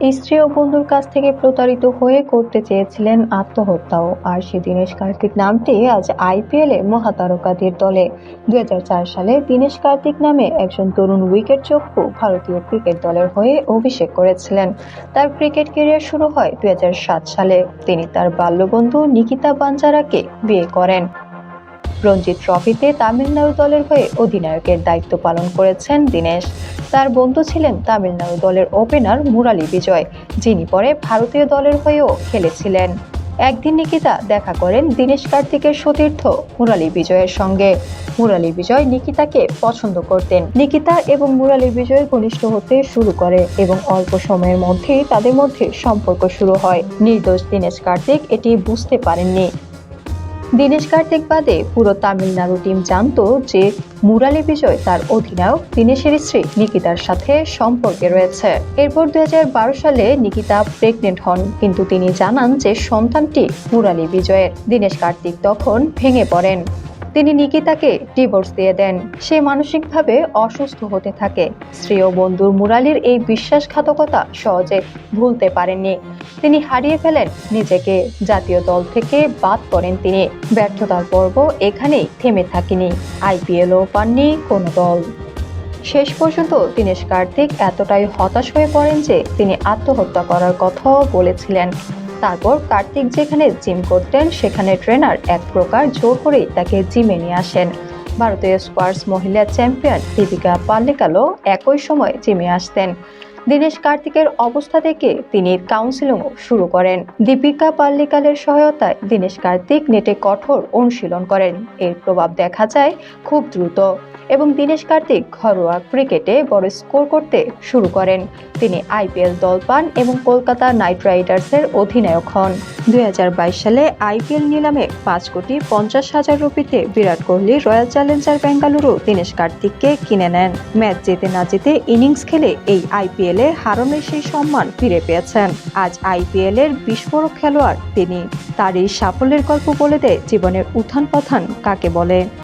স্ত্রী ও বন্ধুর কাছ থেকে প্রতারিত হয়ে করতে চেয়েছিলেন আত্মহত্যাও। আর সে দীনেশ কার্তিক নামটি আজ আইপিএল মহাতারকাদের দলে। দু হাজার চার সালে দীনেশ কার্তিক নামে একজন তরুণ উইকেট চক্ষু ভারতীয় ক্রিকেট দলের হয়ে অভিষেক করেছিলেন। তার ক্রিকেট ক্যারিয়ার শুরু হয় দুই হাজার সাত সালে। তিনি তার বাল্যবন্ধু নিকিতা বাঞ্জারাকে বিয়ে করেন। রঞ্জি ট্রফিতে তামিলনাড়ু দলের হয়ে অধিনায়কের দায়িত্ব পালন করেছেন দীনেশ। তার বন্ধু ছিলেন তামিলনাড়ু দলের ওপেনার মুরালি বিজয়, যিনি পরে ভারতীয় দলের হয়েও খেলেছিলেন। একদিন নিকিতা দেখা করেন দীনেশ কার্তিকের সতীর্থ মুরালী বিজয়ের সঙ্গে। মুরালী বিজয় নিকিতাকে পছন্দ করতেন। নিকিতা এবং মুরালী বিজয় ঘনিষ্ঠ হতে শুরু করে এবং অল্প সময়ের মধ্যেই তাদের মধ্যে সম্পর্ক শুরু হয়। নির্দোষ দীনেশ কার্তিক এটি বুঝতে পারেননি। দীনেশ কার্তিক বাদে পুরো তামিলনাড়ু টিম জানত যে মুরালি বিজয় তার অধিনায়ক দীনেশের স্ত্রী নিকিতার সাথে সম্পর্কে রয়েছে। এরপর দুই হাজার বারো সালে নিকিতা প্রেগনেন্ট হন, কিন্তু তিনি জানান যে সন্তানটি মুরালি বিজয়ের। দিনেশ কার্তিক তখন ভেঙে পড়েন। তিনি নিকিতাকে ডিভোর্স দিয়ে দেন। সে মানসিকভাবে অসুস্থ হতে থাকে। স্ত্রী ও বন্ধুর মুরালির এই বিশ্বাসঘাতকতা সহজে ভুলতে পারেননি। তিনি হারিয়ে ফেলেন নিজেকে। জাতীয় দল থেকে বাদ করেন তিনি। ব্যর্থতার পর্ব এখানেই থেমে থাকেনি। আইপিএলও পাননি কোনো দল। শেষ পর্যন্ত দীনেশ কার্তিক এতটাই হতাশ হয়ে পড়েন যে তিনি আত্মহত্যা করার কথাও বলেছিলেন। তারপর কার্তিক যেখানে জিম করতেন, সেখানে ট্রেনার এক প্রকার জোর করেই তাকে জিমে নিয়ে আসেন। ভারতীয় স্কোয়ার্স মহিলা চ্যাম্পিয়ন দীপিকা পাল্লিকালও একই সময় জিমে আসতেন। দীনেশ কার্তিকের অবস্থা থেকে তিনি কাউন্সিলিংও শুরু করেন। দীপিকা পাল্লিকালের সহায়তায় দীনেশ কার্তিক নেটে কঠোর অনুশীলন করেন। এর প্রভাব দেখা যায় খুব দ্রুত। এবং দীনেশ কার্তিক ঘরোয়া ক্রিকেটে বড় স্কোর করতে শুরু করেন। তিনি আইপিএল দল পান এবং কলকাতা নাইট রাইডার্সের অধিনায়ক হন। দুই হাজার বাইশ সালে আইপিএল নিলামে পাঁচ কোটি পঞ্চাশ হাজার রুপিতে বিরাট কোহলি, রয়্যাল চ্যালেঞ্জার বেঙ্গালুরু দীনেশ কার্তিককে কিনে নেন। ম্যাচ জিতে না জিতে ইনিংস খেলে এই আইপিএল হারনের সেই সম্মান ফিরে পেয়েছেন। আজ আইপিএল এর বিস্ফোরক খেলোয়াড় তিনি। তার এই সাফল্যের গল্প বলে দেয় জীবনের উত্থান পথান কাকে বলে?